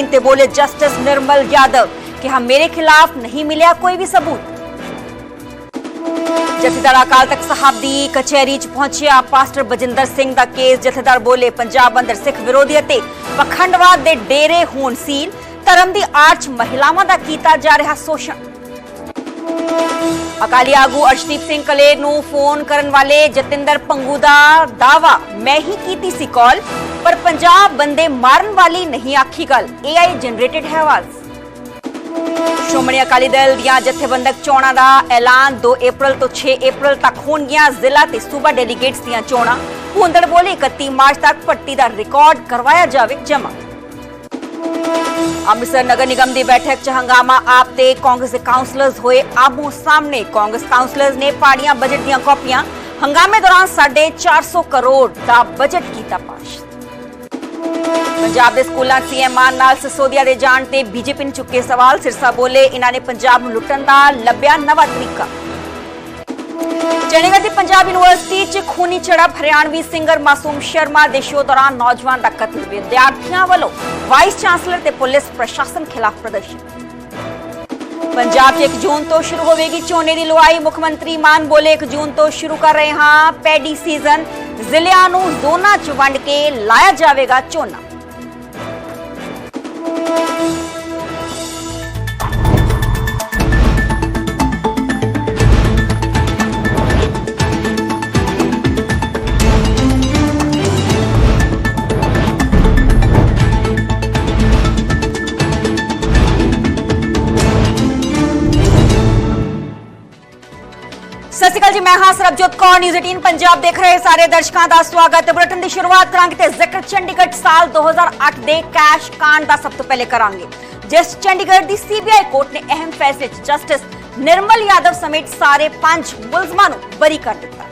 18 ਤੇ ਬੋਲੇ ਜਸਟਿਸ ਨਿਰਮਲ ਯਾਦਵ ਕਿ ਹਾਂ ਮੇਰੇ ਖਿਲਾਫ ਨਹੀਂ ਮਿਲਿਆ ਕੋਈ ਵੀ ਸਬੂਤ ਜਥੇਦਾਰ ਅਕਾਲ ਤਖਤ ਸਾਹਿਬ ਦੀ ਕਚਹਿਰੀ 'ਚ ਪਹੁੰਚਿਆ ਪਾਸਟਰ ਬਜਿੰਦਰ ਸਿੰਘ ਦਾ ਕੇਸ ਜਥੇਦਾਰ ਬੋਲੇ ਪੰਜਾਬ ਅੰਦਰ ਸਿੱਖ ਵਿਰੋਧੀ ਅਤੇ ਪਖੰਡਵਾਦ ਦੇ ਡੇਰੇ ਹੋਣ ਸੀਲ ਧਰਮ ਦੀ ਆਰਚ ਮਹਿਲਾਵਾਂ ਦਾ ਕੀਤਾ ਜਾ ਰਿਹਾ ਸ਼ੋਸ਼ਣ ਅਕਾਲੀ ਆਗੂ ਅਰਸ਼ਦੀਪ ਸਿੰਘ ਕਲੇਰ ਨੂੰ ਫੋਨ ਕਰਨ ਵਾਲੇ ਜਤਿੰਦਰ ਪੰਗੂ ਦਾ ਦਾਵਾ ਮੈਂ ਹੀ ਕੀਤੀ ਸੀ ਕਾਲ, ਪਰ ਪੰਜਾਬ ਬੰਦੇ ਮਾਰਨ ਵਾਲੀ ਨਹੀਂ ਆਖੀ ਗੱਲ। AI ਜਨਰੇਟਡ ਹੈ ਆਵਾਜ਼ ਸ਼੍ਰੋਮਣੀ ਅਕਾਲੀ ਦਲ ਦੀਆਂ ਜਥੇਬੰਦਕ ਚੋਣਾਂ ਦਾ ਐਲਾਨ 2 ਅਪ੍ਰੈਲ ਤੋਂ 6 ਅਪ੍ਰੈਲ ਤੱਕ ਹੋਣਗੀਆਂ। ਜ਼ਿਲ੍ਹਾ ਤੇ ਸੂਬਾ ਡੈਲੀਗੇਟਸ ਦੀਆਂ ਚੋਣਾਂ। ਭੁੰਦੜ ਬੋਲੇ 31 ਮਾਰਚ ਤੱਕ ਪੱਟੀ ਦਾ ਰਿਕਾਰਡ ਕਰਵਾਇਆ ਜਾਵੇ ਜਮ੍ਹਾਂ। ਅੰਮ੍ਰਿਤਸਰ ਨਗਰ ਨਿਗਮ ਦੀ ਬੈਠਕ 'ਚ ਹੰਗਾਮਾ ਆਪ ਤੇ ਕਾਂਗਰਸ ਦੇ ਕਾਉਂਸਲਰਸ ਹੋਏ ਆਮੋ ਸਾਹਮਣੇ ਕਾਂਗਰਸ ਕਾਉਂਸਲਰਸ ਨੇ ਪਾੜੀਆਂ ਬਜਟ ਦੀਆਂ ਕਾਪੀਆਂ ਹੰਗਾਮੇ ਦੌਰਾਨ 450 ਕਰੋੜ ਦਾ ਬਜਟ ਕੀਤਾ ਪਾਸ ਪੰਜਾਬ ਦੇ ਸਕੂਲਾਂ ਸੀਐਮ ਮਾਨ ਨਾਲ ਸਸੋਦੀਆ ਦੇ ਜਾਣ ਤੇ ਬੀਜੇਪੀ ਨੇ ਚੁੱਕੇ ਸਵਾਲ ਸਿਰਸਾ ਬੋਲੇ ਇਹਨਾਂ ਨੇ ਪੰਜਾਬ ਨੂੰ ਲੁੱਟਣ ਦਾ ਲੱਭਿਆ ਨਵਾਂ ਤਰੀਕਾ ਚੰਡੀਗੜ੍ਹ ਦੀ ਪੰਜਾਬ ਯੂਨੀਵਰਸਿਟੀ 'ਚ ਖੂਨੀ ਝੜਪ ਹਰਿਆਣਵੀ ਸਿੰਗਰ ਮਾਸੂਮ ਸ਼ਰਮਾ ਦੇ ਸ਼ੋਅ ਦੌਰਾਨ ਨੌਜਵਾਨ ਦਾ ਕਤਲ, ਵਿਦਿਆਰਥੀਆਂ ਵੱਲੋਂ ਵਾਈਸ ਚਾਂਸਲਰ ਤੇ ਪੁਲਿਸ ਪ੍ਰਸ਼ਾਸਨ ਖਿਲਾਫ ਪ੍ਰਦਰਸ਼ਨ। ਪੰਜਾਬ 'ਚ 1 ਜੂਨ ਤੋਂ ਸ਼ੁਰੂ ਹੋਵੇਗੀ ਝੋਨੇ ਦੀ ਲੁਆਈ। ਮੁੱਖ ਮੰਤਰੀ ਮਾਨ ਬੋਲੇ 1 ਜੂਨ ਤੋਂ ਸ਼ੁਰੂ ਕਰ ਰਹੇ ਹਾਂ ਪੈਡੀ ਸੀਜ਼ਨ। ਜ਼ਿਲ੍ਹਿਆਂ ਨੂੰ ਜ਼ੋਨਾਂ 'ਚ ਵੰਡ ਕੇ ਲਾਇਆ ਜਾਵੇਗਾ ਝੋਨਾ। ਅਕਾਲ ਜੀ, ਮੈਂ ਹਾਂ ਸਰਬਜੋਤ ਕੌਰ ਨਿਊਜ਼ 18 ਪੰਜਾਬ ਦੇਖ ਰਹੇ ਸਾਰੇ ਦਰਸ਼ਕਾਂ ਦਾ ਸਵਾਗਤ ਹੈ। ਬੁਲੇਟਿਨ ਦੀ ਸ਼ੁਰੂਆਤ ਕਰਾਂਗੇ ਤੇ ਜ਼ਿਕਰ ਚੰਡੀਗੜ੍ਹ ਸਾਲ 2008 ਦੇ ਕੈਸ਼ ਕਾਂਡ ਦਾ ਸਭ ਤੋਂ ਪਹਿਲੇ ਕਰਾਂਗੇ। ਜਿਸ ਚੰਡੀਗੜ੍ਹ ਦੀ ਸੀਬੀਆਈ ਕੋਰਟ ਨੇ ਅਹਿਮ ਫੈਸਲੇ 'ਚ ਜਸਟਿਸ ਨਿਰਮਲ ਯਾਦਵ ਸਮੇਤ ਸਾਰੇ ਪੰਜ ਮੁਲਜ਼ਮਾਂ ਨੂੰ ਬਰੀ ਕਰ ਦਿੱਤਾ।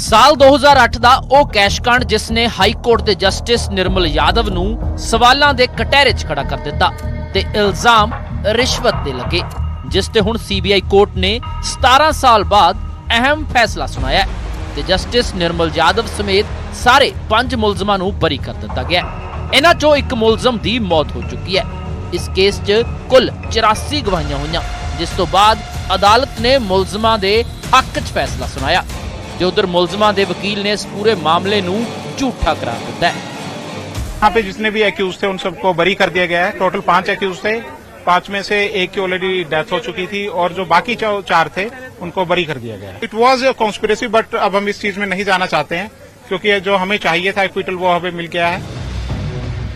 ਸਾਲ 2008 ਦਾ ਉਹ ਕੈਸ਼ਕਾਂਡ ਜਿਸ ਨੇ ਹਾਈ ਕੋਰਟ ਦੇ ਜਸਟਿਸ ਨਿਰਮਲ ਯਾਦਵ ਨੂੰ ਸਵਾਲਾਂ ਦੇ ਕਟਹਿਰੇ 'ਚ ਖੜਾ ਕਰ ਦਿੱਤਾ ਤੇ ਇਲਜ਼ਾਮ ਰਿਸ਼ਵਤ ਦੇ ਲੱਗੇ, ਜਿਸ ਤੇ ਹੁਣ ਸੀਬੀਆਈ ਕੋਰਟ ਨੇ 17 ਸਾਲ ਬਾਅਦ ਅਹਿਮ ਫੈਸਲਾ ਸੁਣਾਇਆ ਤੇ ਜਸਟਿਸ ਨਿਰਮਲ ਯਾਦਵ ਸਮੇਤ ਸਾਰੇ ਪੰਜ ਮੁਲਜ਼ਮਾਂ ਨੂੰ ਬਰੀ ਕਰ ਦਿੱਤਾ ਗਿਆ ਇਹਨਾਂ 'ਚੋਂ ਇੱਕ ਮੁਲਜ਼ਮ ਦੀ ਮੌਤ ਹੋ ਚੁੱਕੀ ਹੈ। ਇਸ ਕੇਸ 'ਚ ਕੁੱਲ 84 ਗਵਾਹੀਆਂ ਹੋਈਆਂ, ਜਿਸ ਤੋਂ ਬਾਅਦ ਅਦਾਲਤ ਨੇ ਮੁਲਜ਼ਮਾਂ ਦੇ ਹੱਕ 'ਚ ਫੈਸਲਾ ਸੁਣਾਇਆ। ਤੇ ਉਧਰ ਮੁਲਜ਼ਮਾਂ ਦੇ ਵਕੀਲ ਨੇ ਇਸ ਪੂਰੇ ਮਾਮਲੇ ਨੂੰ ਝੂਠਾ ਕਰਾਰ ਦਿੱਤਾ ਹੈ यहाँ पे जितने भी एक्यूज थे उन सबको बरी कर दिया गया है टोटल पांच एक्यूज थे पांच में से एक की ऑलरेडी डेथ हो चुकी थी और जो बाकी चौ- चार थे उनको बरी कर दिया गया इट वॉज कॉन्स्पिरेसी बट अब हम इस चीज में नहीं जाना चाहते हैं क्योंकि जो हमें चाहिए था एक्विटल वो हमें मिल गया है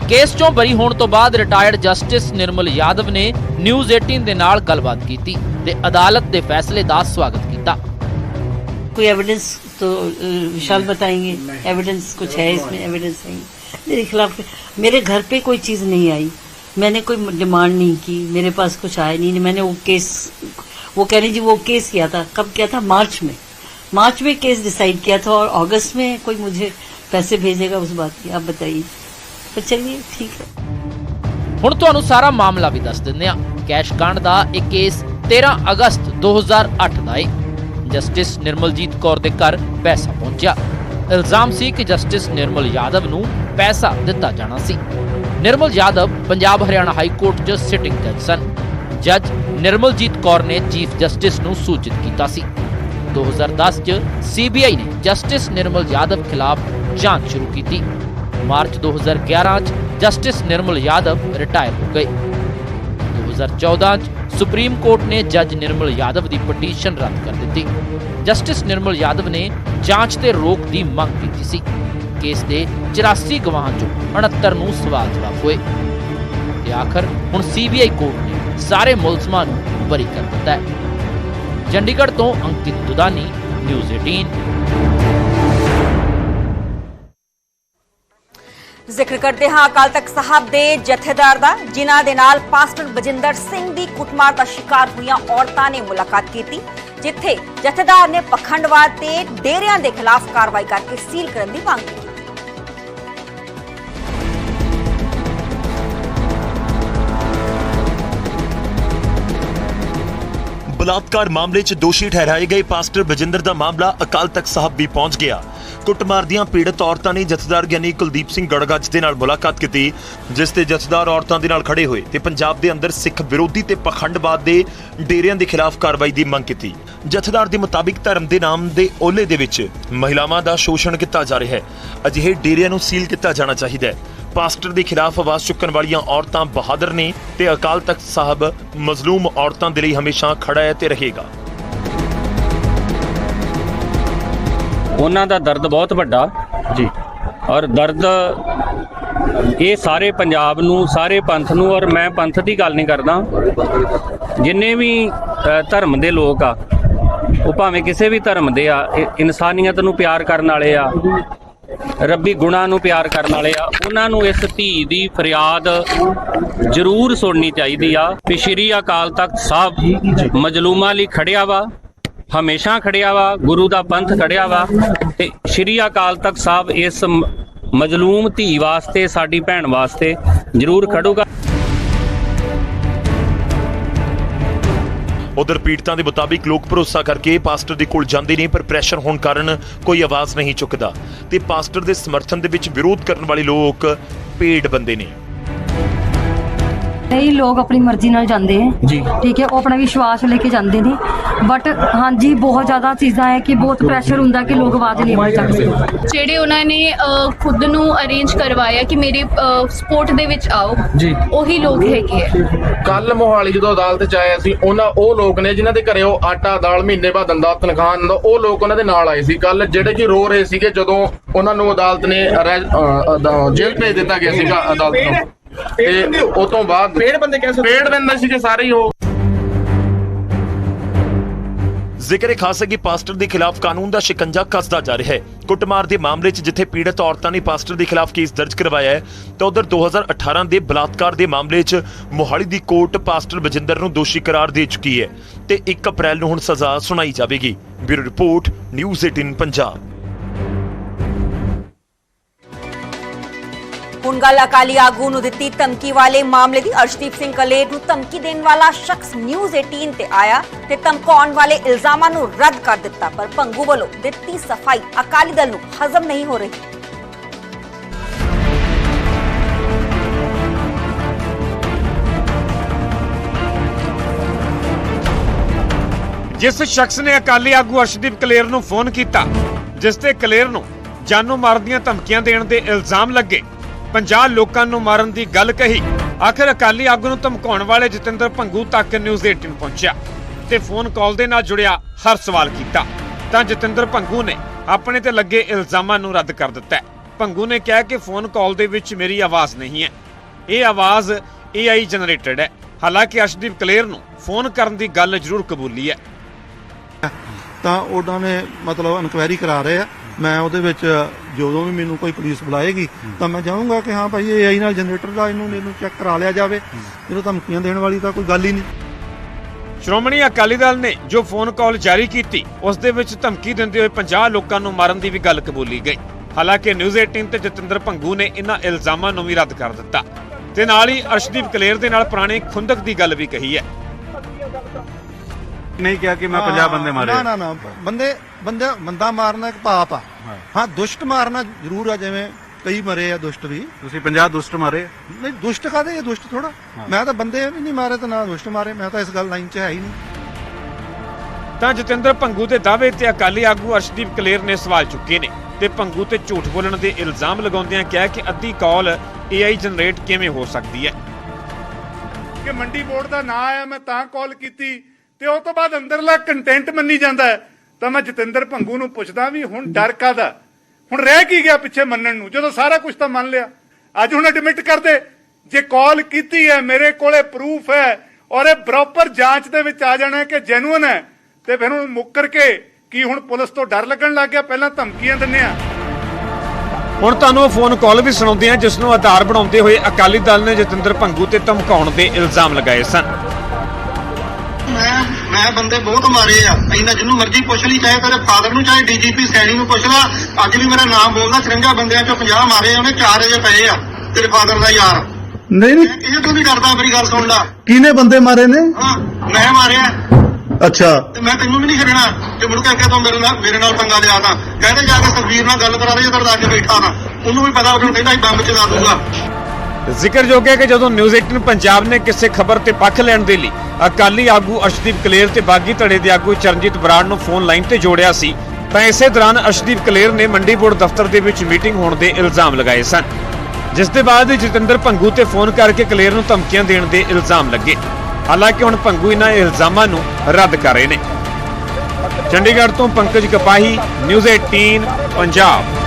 ਕੇਸ 'ਚੋਂ ਬਰੀ ਹੋਣ ਤੋਂ ਬਾਅਦ ਰਿਟਾਇਰਡ ਜਸਟਿਸ ਨਿਰਮਲ ਯਾਦਵ ਨੇ ਨਿਊਜ਼ 18 ਦੇ ਨਾਲ ਗੱਲਬਾਤ ਕੀਤੀ ਤੇ ਅਦਾਲਤ ਦੇ ਫੈਸਲੇ ਦਾ ਸਵਾਗਤ ਕੀਤਾ कोई एविडेंस तो अ, विशाल बताएंगे एविडेंस कुछ है इसमें एविडेंस है मेरे खिलाफ मेरे घर पे कोई चीज़ नहीं आई मैंने कोई डिमांड नहीं की मेरे पास कुछ आया नहीं मैंने वो केस वो कह रही जी वो केस किया था कब किया था मार्च में मार्च में केस डिसाइड किया था और अगस्त में कोई मुझे पैसे भेजेगा उस बात की आप बताइए तो चलिए ठीक है ਹੁਣ ਤੁਹਾਨੂੰ ਸਾਰਾ ਮਾਮਲਾ ਵੀ ਦੱਸ ਦਿੰਦੇ ਹਾਂ ਕੈਸ਼ ਕਾਂਡ ਦਾ ਇਹ ਕੇਸ 13 ਅਗਸਤ 2008 ਦਾ ਹੈ ਜਸਟਿਸ ਨਿਰਮਲਜੀਤ ਕੌਰ ਦੇ ਘਰ ਪੈਸਾ ਪਹੁੰਚਿਆ। ਇਲਜ਼ਾਮ ਸੀ ਕਿ ਜਸਟਿਸ ਨਿਰਮਲ ਯਾਦਵ ਨੂੰ ਪੈਸਾ ਦਿੱਤਾ ਜਾਣਾ ਸੀ। ਨਿਰਮਲ ਯਾਦਵ ਪੰਜਾਬ ਹਰਿਆਣਾ ਹਾਈ ਕੋਰਟ 'ਚ ਸਿਟਿੰਗ ਜੱਜ ਸਨ। ਜੱਜ ਨਿਰਮਲਜੀਤ ਕੌਰ ਨੇ ਚੀਫ ਜਸਟਿਸ ਨੂੰ ਸੂਚਿਤ ਕੀਤਾ ਸੀ। 2010 'ਚ ਸੀਬੀਆਈ ਨੇ ਜਸਟਿਸ ਨਿਰਮਲ ਯਾਦਵ ਖਿਲਾਫ ਜਾਂਚ ਸ਼ੁਰੂ ਕੀਤੀ। ਮਾਰਚ 2011 'ਚ ਜਸਟਿਸ ਨਿਰਮਲ ਯਾਦਵ ਰਿਟਾਇਰ ਹੋ ਗਏ। 2014 'ਚ ਸੁਪਰੀਮ ਕੋਰਟ ਨੇ ਜੱਜ ਨਿਰਮਲ ਯਾਦਵ ਦੀ ਪਟੀਸ਼ਨ ਰੱਦ ਕਰ ਦਿੱਤੀ। ਜਸਟਿਸ ਨਿਰਮਲ ਯਾਦਵ ਨੇ ਜਾਂਚ ਤੇ ਰੋਕ ਦੀ ਮੰਗ ਕੀਤੀ ਸੀ। ਕੇਸ ਦੇ 84 ਗਵਾਹਾਂ ਚੋਂ 69 ਨੂੰ ਸਵਾਲ ਜਵਾਬ ਹੋਏ। ਤੇ ਆਖਰ ਹੁਣ ਸੀਬੀਆਈ ਕੋਰਟ ਨੇ ਸਾਰੇ ਮੁਲਜ਼ਮਾਂ ਨੂੰ ਬਰੀ ਕਰ ਦਿੱਤਾ ਹੈ। ਚੰਡੀਗੜ੍ਹ ਤੋਂ ਅੰਕਿਤ ਦੁਦਾਨੀ, ਨਿਊਜ਼ 18 ਜ਼ਿਕਰ ਕਰਦੇ ਹਾਂ ਅਕਾਲ ਤਖਤ ਸਾਹਿਬ ਦੇ ਜਥੇਦਾਰ ਦਾ, ਜਿਨ੍ਹਾਂ ਦੇ ਨਾਲ ਪਾਸਟਰ ਬਜਿੰਦਰ ਸਿੰਘ ਦੀ ਕੁੱਟਮਾਰ ਦਾ ਸ਼ਿਕਾਰ ਹੋਈਆਂ ਔਰਤਾਂ ਨੇ ਮੁਲਾਕਾਤ ਕੀਤੀ, ਜਿੱਥੇ ਜਥੇਦਾਰ ਨੇ ਪਖੰਡਵਾਦ ਤੇ ਡੇਰਿਆਂ ਦੇ ਖਿਲਾਫ ਕਾਰਵਾਈ ਕਰਕੇ ਸੀਲ ਕਰਨ ਦੀ ਮੰਗ ਕੀਤੀ। ਬਲਾਤਕਾਰ ਮਾਮਲੇ 'ਚ ਦੋਸ਼ੀ ਠਹਿਰਾਏ ਗਏ ਪਾਸਟਰ ਬਜਿੰਦਰ ਦਾ ਮਾਮਲਾ ਅਕਾਲ ਤਖਤ ਸਾਹਿਬ ਵੀ ਪਹੁੰਚ ਗਿਆ। ਕੁੱਟਮਾਰ ਦੀਆਂ ਪੀੜਤ ਔਰਤਾਂ ਨੇ ਜਥੇਦਾਰ ਗਿਆਨੀ ਕੁਲਦੀਪ ਸਿੰਘ ਗੜਗੱਜ ਦੇ ਨਾਲ ਮੁਲਾਕਾਤ ਕੀਤੀ, ਜਿਸ ਤੇ ਜਥੇਦਾਰ ਔਰਤਾਂ ਦੇ ਨਾਲ ਖੜੇ ਹੋਏ ਤੇ ਪੰਜਾਬ ਦੇ ਅੰਦਰ ਸਿੱਖ ਵਿਰੋਧੀ ਤੇ ਪਖੰਡਵਾਦ ਦੇ ਡੇਰਿਆਂ ਦੇ ਖਿਲਾਫ ਕਾਰਵਾਈ ਦੀ ਮੰਗ ਕੀਤੀ। ਜਥੇਦਾਰ ਦੇ ਮੁਤਾਬਿਕ ਧਰਮ ਦੇ ਨਾਮ ਦੇ ਓਲੇ ਦੇ ਵਿੱਚ ਮਹਿਲਾਵਾਂ ਦਾ ਸ਼ੋਸ਼ਣ ਕੀਤਾ ਜਾ ਰਿਹਾ ਹੈ। ਅਜਿਹੇ ਡੇਰਿਆਂ ਨੂੰ ਸੀਲ ਕੀਤਾ ਜਾਣਾ ਚਾਹੀਦਾ ਹੈ। ਪਾਸਟਰ ਦੇ ਖਿਲਾਫ ਆਵਾਜ਼ ਚੁੱਕਣ ਵਾਲੀਆਂ ਔਰਤਾਂ ਬਹਾਦਰ ਨੇ ਤੇ ਅਕਾਲ ਤਖਤ ਸਾਹਿਬ ਮਜ਼ਲੂਮ ਔਰਤਾਂ ਦੇ ਲਈ ਹਮੇਸ਼ਾ ਖੜਾ ਹੈ ਤੇ ਰਹੇਗਾ। ਉਹਨਾਂ ਦਾ ਦਰਦ ਬਹੁਤ ਵੱਡਾ। ਜੀ। ਔਰ ਦਰਦ ਇਹ ਸਾਰੇ ਪੰਜਾਬ ਨੂੰ ਸਾਰੇ ਪੰਥ ਨੂੰ ਔਰ ਮੈਂ ਪੰਥ ਦੀ ਗੱਲ ਨਹੀਂ ਕਰਦਾ। ਜਿੰਨੇ ਵੀ ਧਰਮ ਦੇ ਲੋਕ ਆ ਉਹ ਭਾਵੇਂ ਕਿਸੇ ਵੀ ਧਰਮ ਦੇ ਆ ਇਨਸਾਨੀਅਤ ਨੂੰ ਪਿਆਰ ਕਰਨ ਵਾਲੇ ਆ ਰੱਬੀ ਗੁਣਾਂ ਨੂੰ ਪਿਆਰ ਕਰਨ ਵਾਲੇ ਆ ਉਹਨਾਂ ਨੂੰ ਇਸ ਧੀ ਦੀ ਫਰਿਆਦ ਜ਼ਰੂਰ ਸੁਣਨੀ ਚਾਹੀਦੀ ਆ। ਕਿ ਸ਼੍ਰੀ ਅਕਾਲ ਤਖਤ ਸਾਹਿਬ ਮਜਲੂਮਾਂ ਲਈ ਖੜਿਆ ਵਾ। ਹਮੇਸ਼ਾ ਖੜਿਆ ਵਾ, ਗੁਰੂ ਦਾ ਪੰਥ ਖੜਿਆ ਵਾ ਤੇ ਸ਼੍ਰੀ ਅਕਾਲ ਤਖਤ ਸਾਹਿਬ ਇਸ ਮਜਲੂਮ ਧੀ ਵਾਸਤੇ, ਸਾਡੀ ਭੈਣ ਵਾਸਤੇ ਜ਼ਰੂਰ ਖੜੂਗਾ। ਉਧਰ ਪੀੜਤਾਂ ਦੇ ਮੁਤਾਬਿਕ ਲੋਕ ਭਰੋਸਾ ਕਰਕੇ ਪਾਸਟਰ ਦੇ ਕੋਲ ਜਾਂਦੇ ਨੇ, ਪਰ ਪ੍ਰੈਸ਼ਰ ਹੋਣ ਕਾਰਨ ਕੋਈ ਆਵਾਜ਼ ਨਹੀਂ ਚੁੱਕਦਾ ਤੇ ਪਾਸਟਰ ਦੇ ਸਮਰਥਨ ਦੇ ਵਿੱਚ ਵਿਰੋਧ ਕਰਨ ਵਾਲੇ ਲੋਕ ਭੇਡ ਬੰਦੇ ਨੇ। ਕਈ ਲੋਕ ਆਪਣੀ ਮਰਜ਼ੀ ਨਾਲ ਜਾਂਦੇ ਹੈ। ਜੀ। ਠੀਕ ਹੈ ਉਹ ਆਪਣਾ ਵਿਸ਼ਵਾਸ ਲੈ ਕੇ ਜਾਂਦੇ ਨੇ। ਬਟ ਹਾਂਜੀ ਬਹੁਤ ਜ਼ਿਆਦਾ ਚੀਜ਼ਾਂ ਹੈ ਕਿ ਬਹੁਤ ਪ੍ਰੈਸ਼ਰ ਹੁੰਦਾ ਕਿ ਲੋਕ ਆਵਾਜ਼ ਨਹੀਂ ਮਾਰ ਸਕਦੇ ਜਿਹੜੇ ਉਹਨਾਂ ਨੇ ਅਹ, ਖੁਦ ਨੂੰ ਅਰੇਂਜ ਕਰਵਾਇਆ ਕਿ ਮੇਰੇ ਸਪੋਰਟ ਦੇ ਵਿੱਚ ਆਓ ਜੀ। ਉਹੀ ਲੋਕ ਹੈਗੇ ਆ ਕੱਲ ਮੋਹਾਲੀ ਜਦੋਂ ਅਦਾਲਤ ਚ ਆਏ ਸੀ ਉਹਨਾਂ ਉਹ ਲੋਕ ਨੇ ਜਿਨ੍ਹਾਂ ਦੇ ਘਰੇ ਉਹ ਆਟਾ ਦਾਲ ਮਹੀਨੇ ਬਾਅਦ ਦਿੰਦਾ ਤਨਖਾਹ ਦਿੰਦਾ ਉਹ ਲੋਕ ਉਹਨਾਂ ਦੇ ਨਾਲ ਆਏ ਸੀ। ਕੱਲ ਜਿਹੜੇ ਕਿ ਰੋ ਰਹੇ ਸੀਗੇ ਜਦੋਂ ਉਹਨਾਂ ਨੂੰ ਅਦਾਲਤ ਨੇ ਅਰੈ- ਅ, ਅਦਾ- ਜੇਲ੍ਹ ਭੇਜ ਦਿੱਤਾ ਗਿਆ ਸੀਗਾ ਅਦਾਲਤ ਨੂੰ। ਤੇ ਉਸ ਤੋਂ ਬਾਅਦ ਪੇੜ ਬੰਦੇ ਕਹਿੰਦੇ ਪੇੜ ਬੰਦੇ ਸੀਗੇ ਸਾਰੇ ਹੀ ਉਹ। ਜ਼ਿਕਰ ਇਹ ਖਾਸ ਹੈ ਕਿ ਪਾਸਟਰ ਦੇ ਖਿਲਾਫ ਕਾਨੂੰਨ ਦਾ ਸ਼ਿਕੰਜਾ ਕੱਸਦਾ ਜਾ ਰਿਹਾ ਹੈ। ਕੁੱਟਮਾਰ ਦੇ ਮਾਮਲੇ 'ਚ ਜਿੱਥੇ ਪੀੜਤ ਔਰਤਾਂ ਨੇ ਪਾਸਟਰ ਦੇ ਖਿਲਾਫ ਕੇਸ ਦਰਜ ਕਰਵਾਇਆ ਹੈ ਤਾਂ ਉਧਰ 2018 ਦੇ ਬਲਾਤਕਾਰ ਦੇ ਮਾਮਲੇ 'ਚ ਮੋਹਾਲੀ ਦੀ ਕੋਰਟ ਪਾਸਟਰ ਬਜਿੰਦਰ ਨੂੰ ਦੋਸ਼ੀ ਕਰਾਰ ਦੇ ਚੁੱਕੀ ਹੈ ਤੇ 1 ਅਪ੍ਰੈਲ ਨੂੰ ਹੁਣ ਸਜ਼ਾ ਸੁਣਾਈ ਜਾਵੇਗੀ। Bureau report news 18 Punjab. ਹੁਣ ਗੱਲ ਅਕਾਲੀ ਆਗੂ ਨੂੰ ਦਿੱਤੀ ਧਮਕੀ ਵਾਲੇ ਮਾਮਲੇ ਦੀ। ਅਰਸ਼ਦੀਪ ਸਿੰਘ ਕਲੇਰ ਨੂੰ ਧਮਕੀ ਦੇਣ ਵਾਲਾ ਸ਼ਖਸ ਨਿਊਜ਼ 18 ਤੇ ਆਇਆ ਤੇ ਧਮਕਾਉਣ ਵਾਲੇ ਇਲਜ਼ਾਮਾਂ ਨੂੰ ਰੱਦ ਕਰ ਦਿੱਤਾ, ਪਰ ਭੰਗੂ ਵੱਲੋਂ ਦਿੱਤੀ ਸਫ਼ਾਈ ਅਕਾਲੀ ਦਲ ਨੂੰ ਹਜ਼ਮ ਨਹੀਂ ਹੋ ਰਹੀ। ਜਿਸ ਸ਼ਖਸ ਨੇ ਅਕਾਲੀ ਆਗੂ ਅਰਸ਼ਦੀਪ ਕਲੇਰ ਨੂੰ ਫੋਨ ਕੀਤਾ, ਜਿਸ ਤੇ ਕਲੇਰ ਨੂੰ ਜਾਨੋਂ ਮਾਰਨ ਦੀਆਂ ਧਮਕੀਆਂ ਦੇਣ ਦੇ ਇਲਜ਼ਾਮ ਲੱਗੇ 50 ਲੋਕਾਂ ਨੂੰ ਮਾਰਨ ਦੀ ਗੱਲ ਕਹੀ। ਆਖਿਰ ਅਕਾਲੀ ਆਗੂ ਨੂੰ ਧਮਕਾਉਣ ਵਾਲੇ ਜਤਿੰਦਰ ਭੰਗੂ ਤੱਕ ਨਿਊਜ਼ 18 ਪਹੁੰਚਿਆ ਤੇ ਫੋਨ ਕਾਲ ਦੇ ਨਾਲ ਜੁੜਿਆ ਹਰ ਸਵਾਲ ਕੀਤਾ। ਤਾਂ ਜਤਿੰਦਰ ਭੰਗੂ ਨੇ ਆਪਣੇ ਤੇ ਲੱਗੇ ਇਲਜ਼ਾਮਾਂ ਨੂੰ ਰੱਦ ਕਰ ਦਿੱਤਾ ਭੰਗੂ ਨੇ ਕਿਹਾ ਕਿ ਫੋਨ ਕਾਲ ਦੇ ਵਿੱਚ ਮੇਰੀ ਆਵਾਜ਼ ਨਹੀਂ ਹੈ। ਇਹ ਆਵਾਜ਼ AI ਜਨਰੇਟਡ ਹੈ। ਹਾਲਾਂਕਿ ਅਰਸ਼ਦੀਪ ਕਲੇਰ ਨੂੰ ਫੋਨ ਕਰਨ ਦੀ ਗੱਲ ਜ਼ਰੂਰ ਕਬੂਲੀ ਹੈ। ਤਾਂ ਉਹਨਾਂ ਨੇ ਮਤਲਬ ਇਨਕੁਆਇਰੀ ਕਰਾ ਰਹੇ ਆ। ਮੈਂ ਉਹਦੇ ਵਿੱਚ, ਜਦੋਂ ਵੀ ਮੈਨੂੰ ਕੋਈ ਪੁਲਿਸ ਬੁਲਾਏਗੀ, ਤਾਂ ਮੈਂ ਚਾਹੂੰਗਾ ਕਿ ਹਾਂ ਭਾਈ, ਇਹ ਨਾਲ ਜਨਰੇਟਰ ਦਾ ਇਹਨੂੰ ਇਹਨੂੰ ਚੈੱਕ ਕਰਾ ਲਿਆ ਜਾਵੇ। ਇਹਨੂੰ ਧਮਕੀਆਂ ਦੇਣ ਵਾਲੀ ਤਾਂ ਕੋਈ ਗੱਲ ਹੀ ਨਹੀਂ। ਸ਼੍ਰੋਮਣੀ ਅਕਾਲੀ ਦਲ ਨੇ ਜੋ ਫੋਨ ਕਾਲ ਜਾਰੀ ਕੀਤੀ, ਉਸ ਦੇ ਵਿੱਚ ਧਮਕੀ ਦਿੰਦੇ ਹੋਏ 50 ਲੋਕਾਂ ਨੂੰ ਮਾਰਨ ਦੀ ਵੀ ਗੱਲ ਕਬੂਲੀ ਗਈ। ਹਾਲਾਂਕਿ ਨਿਊਜ਼ 18 ਤੇ ਜਤਿੰਦਰ ਭੰਗੂ ਨੇ ਇਹਨਾਂ ਇਲਜ਼ਾਮਾਂ ਨੂੰ ਵੀ ਰੱਦ ਕਰ ਦਿੱਤਾ। ਤੇ ਨਾਲ ਹੀ ਅਰਸ਼ਦੀਪ ਕਲੇਰ ਦੇ ਨਾਲ ਪੁਰਾਣੇ ਖੁੰਦਕ ਦੀ ਗੱਲ ਵੀ ਕਹੀ ਹੈ। ਨਹੀਂ ਕਿਹਾ ਕਿ ਮੈਂ 50 ਬੰਦੇ ਮਾਰੇ ਨਾ ਨਾ ਨਾ ਬੰਦੇ ਬੰਦੇ ਬੰਦਾ ਮਾਰਨਾ ਇੱਕ ਪਾਪ ਆ। ਹਾਂ। ਦੁਸ਼ਟ ਮਾਰਨਾ ਜ਼ਰੂਰ ਆ ਜਿਵੇਂ ਕਈ ਮਰੇ ਆ ਦੁਸ਼ਟ ਵੀ। ਤੁਸੀਂ 50 ਦੁਸ਼ਟ ਮਾਰੇ ਨਹੀਂ ਦੁਸ਼ਟ ਕਾਦੇ ਇਹ ਦੁਸ਼ਟ ਥੋੜਾ ਮੈਂ ਤਾਂ ਬੰਦੇ ਵੀ ਨਹੀਂ ਮਾਰੇ ਤਾਂ ਨਾ ਦੁਸ਼ਟ ਮਾਰੇ ਮੈਂ ਤਾਂ ਇਸ ਗੱਲ ਲਾਈਨ 'ਚ ਹੈ ਹੀ ਨਹੀਂ। ਤਾਂ ਜਤਿੰਦਰ ਭੰਗੂ ਦੇ ਦਾਅਵੇ ਤੇ ਅਕਾਲੀ ਆਗੂ ਅਰਸ਼ਦੀਪ ਕਲੇਰ ਨੇ ਸਵਾਲ ਚੁੱਕੇ ਨੇ ਤੇ ਭੰਗੂ ਤੇ ਝੂਠ ਬੋਲਣ ਦੇ ਇਲਜ਼ਾਮ ਲਗਾਉਂਦਿਆਂ ਕਿਹਾ ਕਿ ਅੱਧੀ ਕਾਲ AI ਜਨਰੇਟ ਕਿਵੇਂ ਹੋ ਸਕਦੀ ਹੈ? ਕਿ ਮੰਡੀ ਬੋਰਡ ਦਾ ਨਾਂ ਆਇਆ ਮੈਂ ਤਾਂ ਕਾਲ ਕੀਤੀ। ਤੇ ਉਹ ਤੋਂ ਬਾਅਦ ਅੰਦਰਲਾ ਕੰਟੈਂਟ ਮੰਨੀ ਜਾਂਦਾ ਹੈ। ਤਾਂ ਮੈਂ ਜਤਿੰਦਰ ਭੰਗੂ ਨੂੰ ਪੁੱਛਦਾ ਵੀ ਹੁਣ ਡਰ ਕਾਦਾ ਹੁਣ ਰਹਿ ਕੀ ਗਿਆ ਪਿੱਛੇ ਮੰਨਣ ਨੂੰ? ਜਦੋਂ ਸਾਰਾ ਕੁਝ ਤਾਂ ਮੰਨ ਲਿਆ। ਅੱਜ ਹੁਣ ਐਡਮਿਟ ਕਰਦੇ, ਜੇ ਕਾਲ ਕੀਤੀ ਹੈ, ਮੇਰੇ ਕੋਲੇ ਪ੍ਰੂਫ ਹੈ, ਔਰ ਇਹ ਪ੍ਰੋਪਰ ਜਾਂਚ ਦੇ ਵਿੱਚ ਆ ਜਾਣਾ ਕਿ ਜੈਨੂਇਨ ਹੈ, ਤੇ ਫਿਰ ਹੁਣ ਮੁੱਕਰ ਕੇ ਕੀ ਹੁਣ ਪੁਲਿਸ ਤੋਂ ਡਰ ਲੱਗਣ ਲੱਗ ਗਿਆ? ਪਹਿਲਾਂ ਧਮਕੀਆਂ ਦਿੰਨੇ ਆ ਹੁਣ ਤੁਹਾਨੂੰ ਉਹ ਫੋਨ ਕਾਲ ਵੀ ਸੁਣਾਉਂਦੇ ਹਾਂ, ਜਿਸ ਨੂੰ ਆਧਾਰ ਬਣਾਉਂਦੇ ਹੋਏ ਅਕਾਲੀ ਦਲ ਨੇ ਜਤਿੰਦਰ ਭੰਗੂ ਤੇ ਧਮਕਾਉਣ ਦੇ ਇਲਜ਼ਾਮ ਲਗਾਏ ਸਨ। ਮੈਂ ਮੈਂ ਬੰਦੇ ਬਹੁਤ ਮਾਰੇ ਆ। ਇਹਨਾਂ ਜਿਹਨੂੰ ਮਰਜ਼ੀ ਪੁੱਛ ਲਈ ਚਾਹੇ ਤੇਰੇ ਫਾਦਰ ਨੂੰ ਚਾਹੇ ਡੀਜੀਪੀ ਸੈਣੀ ਨੂੰ ਪੁੱਛ ਲਾ ਅੱਜ ਵੀ ਮੇਰਾ ਨਾਮ ਬੋਲਦਾ 53 ਬੰਦਿਆਂ ਚੋਂ 50 ਮਾਰੇ ਆ, ਉਹਨੇ 4 ਵਜੇ ਪਏ ਆ ਤੇਰੇ ਫਾਦਰ ਦਾ ਯਾਰ। ਨਹੀਂ ਮੈਂ ਕਿਸੇ ਤੋਂ ਨਹੀਂ ਡਰਦਾ ਮੇਰੀ ਗੱਲ ਸੁਣ ਲਾ। ਕਿਹਨੇ ਬੰਦੇ ਮਾਰੇ ਨੇ? ਹਾਂ ਮੈਂ ਮਾਰਿਆ। ਅੱਛਾ। ਤੇ ਮੈਂ ਤੈਨੂੰ ਵੀ ਨਹੀਂ ਛੱਡਣਾ ਤੇ ਮੁੜ ਕੇ ਅੱਗੇ ਤੋਂ ਮੇਰੇ ਨਾਲ ਮੇਰੇ ਨਾਲ ਪੰਗਾ ਲਿਆ ਤਾਂ। ਕਹਿੰਦੇ ਜਾ ਕੇ ਸੁਖਬੀਰ ਨਾਲ ਗੱਲ ਕਰਾ ਦੇ ਜਦੋਂ ਆ ਕੇ ਬੈਠਾ ਨਾ ਉਹਨੂੰ ਵੀ ਪਤਾ ਉਹਨੂੰ ਕਹਿੰਦਾ ਬੰਬ ਚਲਾ ਦੂੰਗਾ। ਜ਼ਿਕਰਯੋਗ ਹੈ ਕਿ ਜਦੋਂ ਨਿਊਜ਼ 18 ਪੰਜਾਬ ਨੇ ਕਿਸੇ ਖਬਰ ਤੇ ਪੱਖ ਲੈਣ ਦੇ ਲਈ ਅਕਾਲੀ ਆਗੂ ਅਰਸ਼ਦੀਪ ਕਲੇਰ ਤੇ ਬਾਗੀ ਧੜੇ ਦੇ ਆਗੂ ਚਰਨਜੀਤ ਬਰਾੜ ਨੂੰ ਫੋਨ ਲਾਈਨ ਤੇ ਜੋੜਿਆ ਸੀ, ਤਾਂ ਇਸੇ ਦੌਰਾਨ ਅਰਸ਼ਦੀਪ ਕਲੇਰ ਨੇ ਮੰਡੀ ਬੋਰਡ ਦਫ਼ਤਰ ਦੇ ਵਿੱਚ ਮੀਟਿੰਗ ਹੋਣ ਦੇ ਇਲਜ਼ਾਮ ਲਗਾਏ ਸਨ। ਜਿਸ ਦੇ ਬਾਅਦ ਜਤਿੰਦਰ ਭੰਗੂ ਤੇ ਫੋਨ ਕਰਕੇ ਕਲੇਰ ਨੂੰ ਧਮਕੀਆਂ ਦੇਣ ਦੇ ਇਲਜ਼ਾਮ ਲੱਗੇ। ਹਾਲਾਂਕਿ ਹੁਣ ਭੰਗੂ ਇਹਨਾਂ ਇਲਜ਼ਾਮਾਂ ਨੂੰ ਰੱਦ ਕਰ ਰਹੇ ਨੇ। ਚੰਡੀਗੜ੍ਹ ਤੋਂ ਪੰਕਜ ਕਪਾਹੀ, ਨਿਊਜ਼ 18 ਪੰਜਾਬ।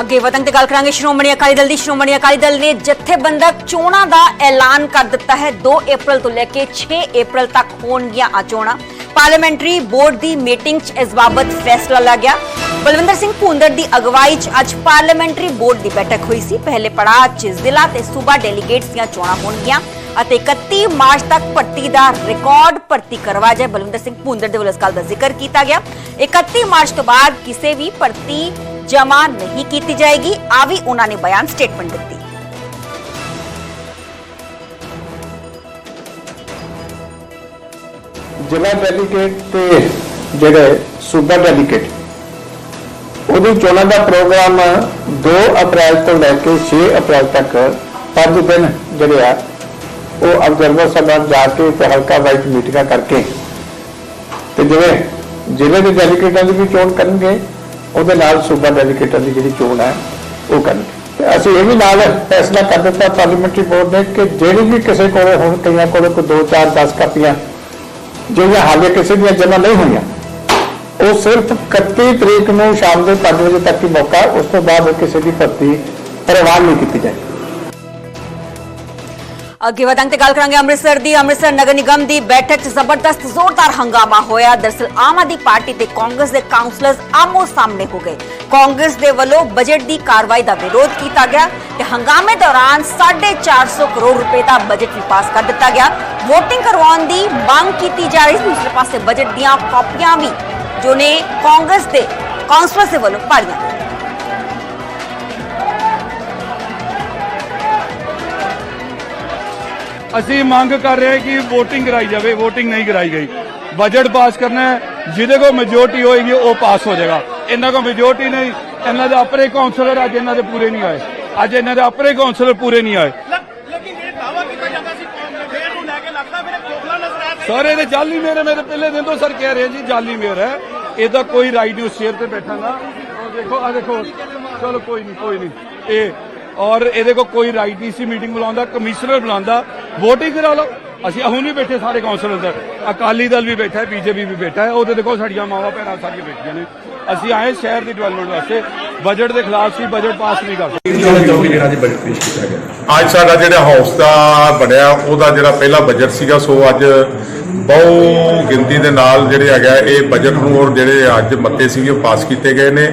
ਅੱਗੇ ਵਧਣ ਤੇ ਗੱਲ ਕਰਾਂਗੇ ਸ਼੍ਰੋਮਣੀ ਅਕਾਲੀ ਦਲ ਦੀ। ਸ਼੍ਰੋਮਣੀ ਅਕਾਲੀ ਦਲ ਨੇ ਜਥੇਬੰਦਕ ਚੋਣਾਂ ਦਾ ਐਲਾਨ ਕਰ ਦਿੱਤਾ ਹੈ। 2 ਅਪ੍ਰੈਲ ਤੋਂ ਲੈ ਕੇ 6 ਅਪ੍ਰੈਲ ਤੱਕ ਹੋਣਗੀਆਂ ਆ ਚੋਣਾਂ। ਪਾਰਲੀਮੈਂਟਰੀ ਬੋਰਡ ਦੀ ਮੀਟਿੰਗ 'ਚ ਇਸ ਬਾਬਤ ਫੈਸਲਾ ਲਿਆ ਗਿਆ। ਬਲਵਿੰਦਰ ਸਿੰਘ ਭੁੰਦਰ ਦੀ ਅਗਵਾਈ 'ਚ ਅੱਜ ਪਾਰਲੀਮੈਂਟਰੀ ਬੋਰਡ ਦੀ ਬੈਠਕ ਹੋਈ ਸੀ। ਪਹਿਲੇ ਪੜਾਅ 'ਚ ਜ਼ਿਲ੍ਹਾ ਤੇ ਸੂਬਾ ਡੈਲੀਗੇਟਸ ਦੀਆਂ ਚੋਣਾਂ ਹੋਣਗੀਆਂ ਅਤੇ 31 ਮਾਰਚ ਤੱਕ ਭਰਤੀ ਦਾ ਰਿਕਾਰਡ ਭਰਤੀ ਕਰਵਾ ਜਾਏ। ਬਲਵਿੰਦਰ ਸਿੰਘ ਭੁੰਦਰ ਦੇ ਵੱਲੋਂ ਇਸ ਗੱਲ ਦਾ ਜ਼ਿਕਰ ਕੀਤਾ ਗਿਆ। 31 ਮਾਰਚ ਤੋਂ ਬਾਅਦ ਕਿਸੇ ਵੀ ਭਰਤੀ ਜਮ੍ਹਾਂ ਨਹੀਂ ਕੀਤੀ ਜਾਏਗੀ। ਆ ਵੀ ਉਹਨਾਂ ਨੇ ਬਿਆਨ ਸਟੇਟਮੈਂਟ ਦਿੱਤੀ। ਜ਼ਿਲ੍ਹਾ ਡੈਲੀਗੇਟ ਤੇ ਜਿਹੜੇ ਸੂਬਾ ਡੈਲੀਗੇਟ ਉਹਦੀ ਚੋਣਾਂ ਦਾ ਪ੍ਰੋਗਰਾਮ 2 ਅਪ੍ਰੈਲ ਤੋਂ ਲੈ ਕੇ 6 ਅਪ੍ਰੈਲ ਤੱਕ ਪੰਜ ਦਿਨ ਜਿਹੜੇ ਆ, ਉਹ ਅਬਜ਼ਰਵਰ ਸਾਹਿਬਾਨ ਜਾ ਕੇ ਤੇ ਹਲਕਾ ਵਾਈਟ ਮੀਟਿੰਗਾਂ ਕਰਕੇ ਤੇ ਜਿਵੇਂ ਜ਼ਿਲ੍ਹੇ ਦੇ ਡੈਲੀਗੇਟਾਂ ਦੀ ਵੀ ਚੋਣ ਕਰਨਗੇ ਉਹਦੇ ਨਾਲ ਸੂਬਾ ਡੈਲੀਗੇਟਾਂ ਦੀ ਜਿਹੜੀ ਚੋਣ ਹੈ, ਉਹ ਕਰਨਗੇ। ਤੇ ਅਸੀਂ ਇਹ ਵੀ ਨਾਲ ਫੈਸਲਾ ਕਰ ਦਿੱਤਾ ਪਾਰਲੀਮੈਂਟਰੀ ਬੋਰਡ ਨੇ ਕਿ ਜਿਹੜੀ ਵੀ ਕਿਸੇ ਕੋਲ ਹੁਣ ਕਈਆਂ ਕੋਲ ਕੋਈ 2 4 10 ਕਾਪੀਆਂ, ਜਿਹੜੀਆਂ ਹਾਲੇ ਕਿਸੇ ਦੀਆਂ ਜਮ੍ਹਾਂ ਨਹੀਂ ਹੋਈਆਂ, ਉਹ ਸਿਰਫ 31 ਤਰੀਕ ਨੂੰ ਸ਼ਾਮ ਦੇ 5 ਵਜੇ ਤੱਕ ਹੀ ਮੌਕਾ, ਉਸ ਤੋਂ ਬਾਅਦ ਕਿਸੇ ਦੀ ਭਰਤੀ ਪ੍ਰਵਾਨ ਨਹੀਂ ਕੀਤੀ ਜਾਏ ਅੱਗੇ ਵਧਾਂਗੇ ਤੇ ਗੱਲ ਕਰਾਂਗੇ ਅੰਮ੍ਰਿਤਸਰ ਦੀ। ਅੰਮ੍ਰਿਤਸਰ ਨਗਰ ਨਿਗਮ ਦੀ ਬੈਠਕ 'ਚ ਜ਼ਬਰਦਸਤ ਜ਼ੋਰਦਾਰ ਹੰਗਾਮਾ ਹੋਇਆ। ਦਰਸਲ ਆਮ ਆਦਮੀ ਪਾਰਟੀ ਤੇ ਕਾਂਗਰਸ ਦੇ ਕਾਉਂਸਲਰਸ ਆਮੋ ਸਾਹਮਣੇ ਹੋ ਗਏ। ਕਾਂਗਰਸ ਦੇ ਵੱਲੋਂ ਬਜਟ ਦੀ ਕਾਰਵਾਈ ਦਾ ਵਿਰੋਧ ਕੀਤਾ ਗਿਆ ਤੇ ਹੰਗਾਮੇ ਦੌਰਾਨ 450 ਕਰੋੜ ਰੁਪਏ ਦਾ ਬਜਟ ਵੀ ਪਾਸ ਕਰ ਦਿੱਤਾ ਗਿਆ। VOTING ਕਰਵਾਉਣ ਦੀ ਮੰਗ ਕੀਤੀ ਜਾ ਰਹੀ ਸੀ। ਦੂਸਰੇ ਪਾਸੇ ਬਜਟ ਦੀਆਂ ਕਾਪੀਆਂ ਵੀ ਜੋ ਨੇ ਕਾਂਗਰਸ ਦੇ ਕਾਉਂਸਲਰਸ ਦੇ ਵੱਲੋਂ ਪਾੜੀਆਂ। ਅਸੀਂ ਮੰਗ ਕਰ ਰਹੇ ਕਿ VOTING ਕਰਾਈ ਜਾਵੇ VOTING ਨਹੀਂ ਕਰਾਈ ਗਈ। ਬਜਟ ਪਾਸ ਕਰਨਾ ਹੈ ਜਿਹਦੇ ਕੋਲ ਮੈਜੋਰਟੀ ਹੋਏਗੀ ਉਹ ਪਾਸ ਹੋ ਜਾਏਗਾ। ਇਹਨਾਂ ਕੋਲ ਮੈਜੋਰਟੀ ਨਹੀਂ ਇਹਨਾਂ ਦੇ ਆਪਣੇ ਕਾਉਂਸਲਰ ਅੱਜ ਇਹਨਾਂ ਦੇ ਪੂਰੇ ਨਹੀਂ ਆਏ। ਅੱਜ ਇਹਨਾਂ ਦੇ ਆਪਣੇ ਕਾਉਂਸਲਰ ਪੂਰੇ ਨਹੀਂ ਆਏ। ਸਰ ਇਹਦੇ ਜਾਲੀ ਮੇਰੇ ਮੇਰੇ ਪਹਿਲੇ ਦਿਨ ਤੋਂ ਸਰ ਕਹਿ ਰਹੇ ਜੀ ਜਾਲੀ ਮੇਰ ਹੈ। ਇਹਦਾ ਕੋਈ ਰਾਈਟ ਨਹੀਂ ਉਸ ਚੇਅਰ ਤੇ ਬੈਠਾਂਗਾ ਦੇਖੋ ਆ ਦੇਖੋ। ਚਲੋ ਕੋਈ ਨਹੀਂ ਕੋਈ ਨਹੀਂ। ਇਹ ਔਰ ਇਹਦੇ ਕੋ ਕੋਈ ਰਾਈਟ ਨਹੀਂ ਸੀ ਮੀਟਿੰਗ ਬੁਲਾਉਂਦਾ ਕਮਿਸ਼ਨਰ ਬੁਲਾਉਂਦਾ VOTING ਕਰਾ ਲਓ। ਅਸੀਂ ਹੁਣ ਵੀ ਬੈਠੇ ਸਾਰੇ ਕਾਉਂਸਲਰ ਦਾ। ਅਕਾਲੀ ਦਲ ਵੀ ਬੈਠਾ ਹੈ ਬੀਜੇਪੀ ਵੀ ਬੈਠਾ ਹੈ ਉਹ ਤੇ ਦੇਖੋ ਸਾਡੀਆਂ ਮਾਵਾਂ ਭੈਣਾਂ ਸਾਰੀਆਂ ਬੈਠੀਆਂ ਨੇ। ਅਸੀਂ ਆਏ ਸ਼ਹਿਰ ਦੀ ਡਿਵੈਲਪਮੈਂਟ ਵਾਸਤੇ। ਬਜਟ ਦੇ ਖਿਲਾਫ ਸੀ ਬਜਟ ਪਾਸ ਨਹੀਂ ਕਰ ਸਕਦੇ। ਅੱਜ ਸਾਡਾ ਜਿਹੜਾ ਹਾਊਸ ਦਾ ਬਣਿਆ ਉਹਦਾ ਜਿਹੜਾ ਪਹਿਲਾ ਬਜਟ ਸੀਗਾ ਸੋ ਅੱਜ ਬਹੁ ਗਿਣਤੀ ਦੇ ਨਾਲ ਜਿਹੜੇ ਹੈਗਾ ਇਹ ਬਜਟ ਨੂੰ ਔਰ ਜਿਹੜੇ ਅੱਜ ਮੱਤੇ ਸੀਗੇ ਉਹ ਪਾਸ ਕੀਤੇ ਗਏ ਨੇ।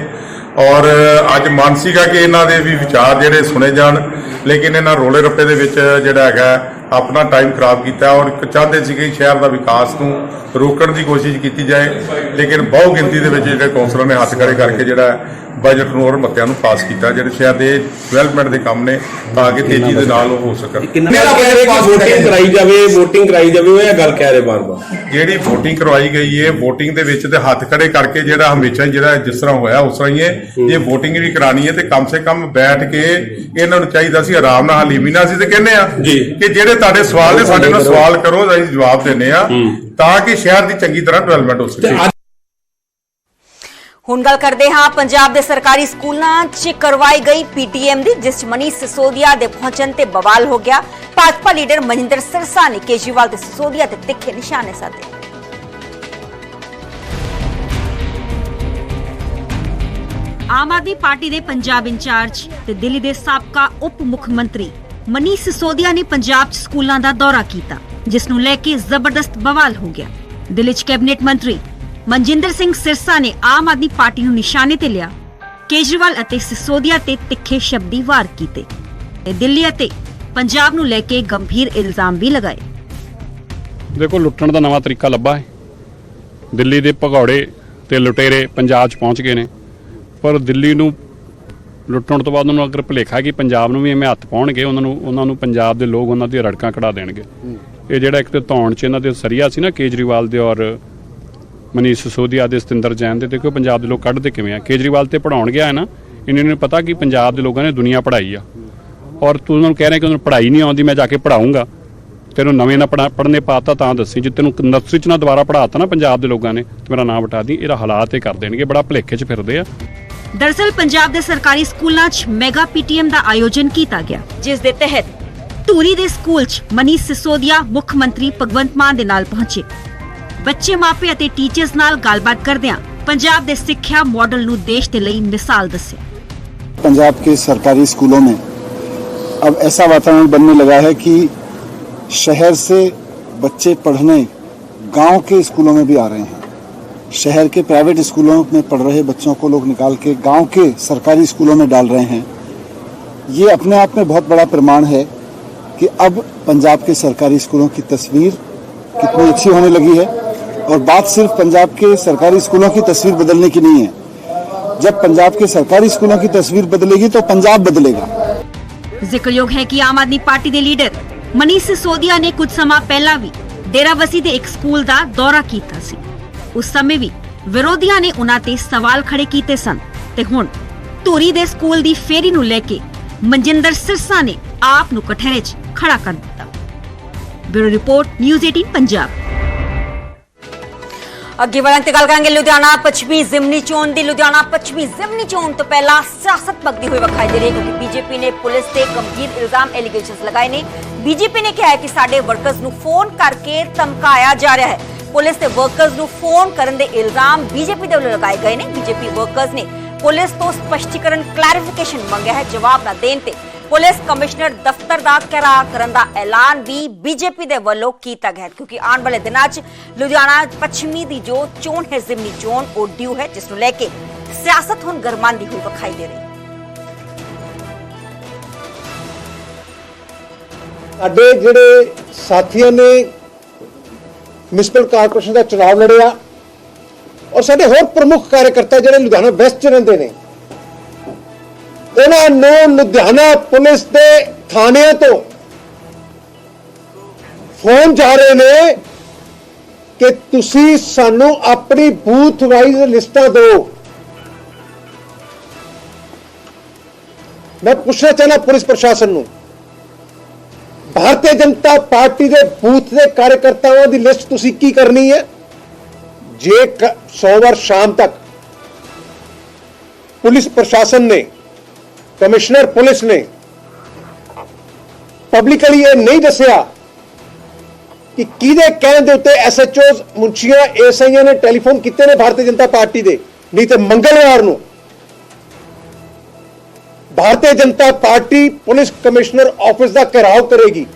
ਔਰ ਅੱਜ ਮਨ ਸੀਗਾ ਕਿ ਇਹਨਾਂ ਦੇ ਵੀ ਵਿਚਾਰ ਜਿਹੜੇ ਸੁਣੇ ਜਾਣ, ਲੇਕਿਨ ਇਹਨਾਂ ਰੋਲੇ ਰੱਪੇ ਦੇ ਵਿੱਚ ਜਿਹੜਾ ਹੈਗਾ, ਆਪਣਾ ਟਾਈਮ ਖਰਾਬ ਕੀਤਾ ਔਰ ਇੱਕ ਚਾਹੁੰਦੇ ਸੀ ਕਿ ਸ਼ਹਿਰ ਦਾ ਵਿਕਾਸ ਨੂੰ ਰੋਕਣ ਦੀ ਕੋਸ਼ਿਸ਼ ਕੀਤੀ ਜਾਏ, ਲੇਕਿਨ ਬਹੁ ਗਿਣਤੀ ਦੇ ਵਿੱਚ ਜਿਹੜੇ ਕੌਂਸਲਰ ਨੇ ਹੱਥ ਕਰੇ ਕਰਕੇ ਜਿਹੜਾ ਬਜਟ ਨੂੰ ਔਰ ਮੱਤਿਆਂ ਨੂੰ ਪਾਸ ਕੀਤਾ ਜਿਹੜੇ ਸ਼ਹਿਰ ਦੇ ਡਿਵੈਲਪਮੈਂਟ ਦੇ ਕੰਮ ਨੇ ਤਾਂ ਕਿ ਤੇਜ਼ੀ ਦੇ ਨਾਲ ਉਹ ਹੋ ਸਕਣ। ਮੇਰਾ ਕਹਿ ਰਹੇ ਕਿ VOTING ਕਰਾਈ ਜਾਵੇ VOTING ਕਰਾਈ ਜਾਵੇ ਉਹ ਇਹ ਗੱਲ ਕਹਿ ਰਹੇ ਬਾਰ-ਬਾਰ। ਜਿਹੜੀ VOTING ਕਰਵਾਈ ਗਈ ਹੈ VOTING ਦੇ ਵਿੱਚ ਤੇ ਹੱਥ ਖੜੇ ਕਰਕੇ ਜਿਹੜਾ ਹਮੇਸ਼ਾ ਜਿਹੜਾ ਜਿਸ ਤਰ੍ਹਾਂ ਹੋਇਆ ਉਸ ਤਰ੍ਹਾਂ ਹੀ ਹੈ। ਇਹ VOTING ਵੀ ਕਰਾਣੀ ਹੈ ਤੇ ਕਮ ਸੇ ਕਮ ਬੈਠ ਕੇ ਇਹਨਾਂ ਨੂੰ ਚਾਹੀਦਾ ਸੀ ਆਰਾਮ ਨਾਲ ਹਲੀਮੀ ਨਾਲ ਅਸੀਂ ਤੇ ਕਹਿੰਦੇ ਆ ਕਿ ਜਿਹੜੇ ਤੁਹਾਡੇ ਸਵਾਲ ਨੇ ਸਾਡੇ ਨਾਲ ਸਵਾਲ ਕਰੋ ਅਸੀਂ ਜਵਾਬ ਦਿੰਨੇ ਆ ਤਾਂ ਕਿ ਸ਼ਹਿਰ ਦੀ ਚੰਗੀ ਤਰ੍ਹਾਂ ਡਿਵੈਲਪਮੈਂਟ ਹੋ ਸਕੇ। ਹੁਣ ਗੱਲ ਕਰਦੇ ਹਾਂ ਪੰਜਾਬ ਦੇ ਸਰਕਾਰੀ ਸਕੂਲਾਂ 'ਚ ਕਰਵਾਈ ਗਈ ਪੀਟੀਐਮ ਦੀ, ਜਿਸ 'ਚ ਸਿਸੋਦੀਆ ਦੇ ਪਹੁੰਚਣ ਤੇ ਬਵਾਲ ਹੋ ਗਿਆ। ਭਾਜਪਾ ਲੀਡਰ ਮਨਿੰਦਰ ਸਿਰਸਾ ਨੇ ਕੇਜਰੀਵਾਲ ਤੇ ਸਿਸੋਦੀਆ ਤੇ ਤਿੱਖੇ ਨਿਸ਼ਾਨੇ ਸਾਧੇ। ਆਮ ਆਦਮੀ ਪਾਰਟੀ ਦੇ ਪੰਜਾਬ ਇੰਚਾਰਜ ਤੇ ਦਿੱਲੀ ਦੇ ਸਾਬਕਾ ਉਪ ਮੁੱਖ ਮੰਤਰੀ ਮਨੀਸ਼ ਸਿਸੋਦੀਆ ਨੇ ਪੰਜਾਬ 'ਚ ਸਕੂਲਾਂ ਦਾ ਦੌਰਾ ਕੀਤਾ, ਜਿਸ ਨੂੰ ਲੈ ਕੇ ਜ਼ਬਰਦਸਤ ਬਵਾਲ ਹੋ ਗਿਆ। ਦਿੱਲੀ 'ਚ ਕੈਬਨਿਟ ਮੰਤਰੀ ਮਨਜਿੰਦਰ ਸਿੰਘ ਸਿਰਸਾ ਨੇ ਆਮ ਆਦਮੀ ਪਾਰਟੀ ਨੂੰ ਨਿਸ਼ਾਨੇ ਤੇ ਲਿਆ। ਕੇਜਰੀਵਾਲ ਅਤੇ ਸਿਸੋਦੀਆ ਤੇ ਤਿੱਖੇ ਸ਼ਬਦੀ ਵਾਰ ਕੀਤੇ। ਤੇ ਦਿੱਲੀ ਅਤੇ ਪੰਜਾਬ ਨੂੰ ਲੈ ਕੇ ਗੰਭੀਰ ਇਲਜ਼ਾਮ ਵੀ ਲਗਾਏ। ਦੇਖੋ ਲੁੱਟਣ ਦਾ ਨਵਾਂ ਤਰੀਕਾ ਲੱਭਾ ਹੈ। ਦਿੱਲੀ ਦੇ ਭਗੌੜੇ ਤੇ ਲੁਟੇਰੇ ਪੰਜਾਬ 'ਚ ਪਹੁੰਚ ਗਏ ਨੇ। ਪਰ ਦਿੱਲੀ ਨੂੰ ਲੁੱਟਣ ਤੋਂ ਬਾਅਦ ਉਹਨਾਂ ਨੂੰ ਅਗਰ ਭੁਲੇਖਾ ਕਿ ਪੰਜਾਬ ਨੂੰ ਵੀ ਐਵੇਂ ਹੱਥ ਪਾਉਣਗੇ ਉਹਨਾਂ ਨੂੰ ਉਹਨਾਂ ਨੂੰ ਪੰਜਾਬ ਦੇ ਲੋਕ ਉਹਨਾਂ ਦੀਆਂ ਰੜਕਾਂ ਕਢਾ ਦੇਣਗੇ। ਇਹ ਜਿਹੜਾ ਇੱਕ ਤੇ ਧੌਣ ਚ ਇਹਨਾਂ ਦੇ ਸਰੀਆ ਸੀ ਨਾ ਕੇਜਰੀਵਾਲ ਦੇ ਔਰ ਮਨੀਸ਼ ਸਿਸੋਦੀਆ ਦੇ ਸਤਿੰਦਰ ਜੈਨ ਦੇ, ਦੇਖੋ ਪੰਜਾਬ ਦੇ ਲੋਕ ਕੱਢਦੇ ਕਿਵੇਂ ਆ? ਕੇਜਰੀਵਾਲ ਤੇ ਪੜਾਉਣ ਗਿਆ ਹੈ ਨਾ, ਇਹਨਾਂ ਨੂੰ ਪਤਾ ਕਿ ਪੰਜਾਬ ਦੇ ਲੋਕਾਂ ਨੇ ਦੁਨੀਆ ਪੜਾਈ ਆ। ਔਰ ਤੂੰ ਉਹਨਾਂ ਨੂੰ ਕਹਿ ਰਿਹਾ ਕਿ ਉਹਨਾਂ ਨੂੰ ਪੜ੍ਹਾਈ ਨਹੀਂ ਆਉਂਦੀ, ਮੈਂ ਜਾ ਕੇ ਪੜਾਉਂਗਾ ਤੈਨੂੰ ਨਵੇਂ ਨਾ ਪੜ੍ਹਨੇ ਪਾਤਾ ਤਾਂ ਦੱਸੀ, ਜੇ ਤੈਨੂੰ ਨਰਸਰੀ ਚ ਨਾ ਦੁਬਾਰਾ ਪੜਾਤਾ ਨਾ ਪੰਜਾਬ ਦੇ ਲੋਕਾਂ ਨੇ, ਤੇ ਮੇਰਾ ਨਾਮ ਬਟਾ ਦੀ, ਇਹਦਾ ਹਾਲਾਤ ਇਹ ਕਰ ਦੇਣਗੇ, ਬੜਾ ਭਲੇਖੇ ਚ ਫਿਰਦੇ ਆ। ਦਰਅਸਲ ਪੰਜਾਬ ਦੇ ਸਰਕਾਰੀ ਸਕੂਲਾਂ 'ਚ ਮੈਗਾ ਪੀਟੀਐਮ ਦਾ ਆਯੋਜਨ ਕੀਤਾ ਗਿਆ, ਜਿਸ ਦੇ ਤਹਿਤ ਧੂਰੀ ਦੇ ਸਕੂਲ 'ਚ ਮਨੀਸ਼ ਸਿਸੋਦੀਆ ਮੁੱਖ ਮੰਤਰੀ ਭਗਵੰਤ ਮਾਨ ਦੇ ਨਾਲ ਪਹੁੰਚੇ। ਬੱਚੇ ਮਾਪੇ ਅਤੇ ਟੀਚਰਸ ਨਾਲ ਗੱਲਬਾਤ ਕਰਦਿਆਂ ਪੰਜਾਬ ਦੇ ਸਿੱਖਿਆ ਮਾਡਲ ਨੂੰ ਦੇਸ਼ ਦੇ ਲਈ ਮਿਸਾਲ ਦੱਸਿਆ पंजाब के सरकारी स्कूलों में अब ऐसा वातावरण बनने लगा है कि शहर से बच्चे पढ़ने गांव के स्कूलों में भी आ रहे हैं शहर के प्राइवेट स्कूलों में पढ़ रहे बच्चों को लोग निकाल के गांव के सरकारी स्कूलों में डाल रहे हैं ये अपने आप में बहुत बड़ा प्रमाण है कि अब पंजाब के सरकारी स्कूलों की तस्वीर कितनी अच्छी होने लगी है और बात सिर्फ पंजाब के सरकारी स्कूलों की तस्वीर बदलने की नहीं है जब पंजाब के सरकारी स्कूलों की तस्वीर बदलेगी तो पंजाब बदलेगा ਜ਼ਿਕਰਯੋਗ ਹੈ ਕਿ ਆਮ ਆਦਮੀ ਪਾਰਟੀ ਦੇ ਲੀਡਰ ਮਨੀਸ਼ ਸਿਸੋਦੀਆ ਨੇ ਕੁਝ ਸਮਾਂ ਪਹਿਲਾਂ ਵੀ ਡੇਰਾਬੱਸੀ ਦੇ ਇੱਕ ਸਕੂਲ ਦਾ ਦੌਰਾ ਕੀਤਾ ਸੀ ਉਸ ਸਮੇਂ ਵੀ ਵਿਰੋਧੀਆਂ ਨੇ ਉਹਨਾਂ ਤੇ ਸਵਾਲ ਖੜੇ ਕੀਤੇ ਸਨ ਤੇ ਹੁਣ ਧੂਰੀ ਦੇ ਸਕੂਲ ਦੀ ਫੇਰੀ ਨੂੰ ਲੈ ਕੇ ਮਨਜਿੰਦਰ ਸਿਰਸਾ ਨੇ ਆਪ ਨੂੰ ਕਠਹਿਰੇ 'ਚ ਖੜਾ ਕਰ ਦਿੱਤਾ ਬਿਊਰੋ ਰਿਪੋਰਟ ਨਿਊਜ਼ 18 ਪੰਜਾਬ ਅੱਗੇ ਵਧਣ ਤੇ ਗੱਲ ਕਰਾਂਗੇ ਲੁਧਿਆਣਾ, ਪੱਛਮੀ ਜ਼ਿਮਨੀ ਚੋਣ ਦੀ। ਲੁਧਿਆਣਾ, ਪੱਛਮੀ ਜ਼ਿਮਨੀ ਚੋਣ ਤੋਂ ਪਹਿਲਾਂ ਸਿਆਸਤ ਭਗਦੀ ਹੋਈ ਵਿਖਾਈ ਦੇ ਰਹੀ ਹੈ ਕਿਉਂਕਿ ਬੀਜੇਪੀ ਨੇ ਪੁਲਿਸ ਤੇ ਗੰਭੀਰ ਇਲਜ਼ਾਮ ਐਲੀਗੇਸ਼ਨਸ ਲਗਾਏ ਨੇ। ਬੀਜੇਪੀ ਨੇ ਕਿਹਾ ਹੈ ਕਿ ਸਾਡੇ ਵਰਕਰਸ ਨੂੰ ਫੋਨ ਕਰਕੇ ਧਮਕਾਇਆ ਜਾ ਰਿਹਾ ਹੈ। ਪੁਲਿਸ ਤੇ ਵਰਕਰਸ ਨੂੰ ਫੋਨ ਕਰਨ ਦੇ ਇਲਜ਼ਾਮ ਬੀਜੇਪੀ ਦੇ ਵੱਲੋਂ ਲਗਾਏ ਗਏ ਨੇ। ਬੀਜੇਪੀ ਵਰਕਰਸ ਨੇ ਪੁਲਿਸ ਤੋਂ ਸਪਸ਼ਟੀਕਰਨ ਕਲੈਰੀਫਿਕੇਸ਼ਨ ਮੰਗਿਆ ਹੈ ਜਵਾਬ ਨਾ ਦੇਣ ਤੇ। ਪੁਲਿਸ ਕਮਿਸ਼ਨਰ ਦਫ਼ਤਰ ਦਾ ਘੇਰਾਓ ਕਰਨ ਦਾ ਐਲਾਨ ਵੀ ਬੀਜੇਪੀ ਦੇ ਵੱਲੋਂ ਕੀਤਾ ਗਿਆ ਕਿਉਂਕਿ ਆਉਣ ਵਾਲੇ ਦਿਨਾਂ 'ਚ ਲੁਧਿਆਣਾ ਪੱਛਮੀ ਦੀ ਜੋ ਚੋਣ ਹੈ, ਜ਼ਿਮਨੀ ਚੋਣ ਉਹ ਡਿਊ ਹੈ, ਜਿਸ ਨੂੰ ਲੈ ਕੇ ਸਿਆਸਤ ਹੁਣ ਗਰਮਾਂਦੀ ਹੋਈ ਵਿਖਾਈ ਦੇ ਰਹੀ ਹੈ। ਸਾਡੇ ਜਿਹੜੇ ਸਾਥੀਆਂ ਨੇ ਮਿਊਨਿਸਪਲ ਕਾਰਪੋਰੇਸ਼ਨ ਦਾ ਚੁਣਾਵ ਲੜਿਆ ਔਰ ਸਾਡੇ ਹੋਰ ਪ੍ਰਮੁੱਖ ਕਾਰਜਕਰਤਾ ਜਿਹੜੇ ਲੁਧਿਆਣਾ ਵੈਸਟ ਚ ਰਹਿੰਦੇ ਨੇ ਉਹਨਾਂ ਨੂੰ ਲੁਧਿਆਣਾ ਪੁਲਿਸ ਦੇ ਥਾਣਿਆਂ ਤੋਂ ਫੋਨ ਜਾ ਰਹੇ ਨੇ ਕਿ ਤੁਸੀਂ ਸਾਨੂੰ ਆਪਣੀ ਬੂਥ ਵਾਈਜ਼ ਲਿਸਟਾਂ ਦਿਓ। ਮੈਂ ਪੁੱਛਣਾ ਚਾਹਨਾ ਪੁਲਿਸ ਪ੍ਰਸ਼ਾਸਨ ਨੂੰ, ਭਾਰਤੀ ਜਨਤਾ ਪਾਰਟੀ ਦੇ ਬੂਥ ਦੇ ਕਾਰਜਕਰਤਾਵਾਂ ਦੀ ਲਿਸਟ ਤੁਸੀਂ ਕੀ ਕਰਨੀ ਹੈ? ਜੇ ਸੋਮਵਾਰ ਸ਼ਾਮ ਤੱਕ ਪੁਲਿਸ ਪ੍ਰਸ਼ਾਸਨ ਨੇ ਕਮਿਸ਼ਨਰ ਪੁਲਿਸ ਨੇ ਪਬਲਿਕਲੀ ਇਹ ਨਹੀਂ ਦੱਸਿਆ ਕਿ ਕਿਹਦੇ ਕਹਿਣ ਦੇ ਉੱਤੇ ਐਸਐਚਓਸ ਮੁੰਚੀਆਂ ਐਸਆਈਆਂ ਨੇ ਟੈਲੀਫੋਨ ਕੀਤੇ ਨੇ ਭਾਰਤੀ ਜਨਤਾ ਪਾਰਟੀ ਦੇ, ਨਹੀਂ ਤੇ ਮੰਗਲਵਾਰ ਨੂੰ Bharatiya Janata party police commissioner office ਦਾ ਘਿਰਾਓ ਕਰੇਗੀ।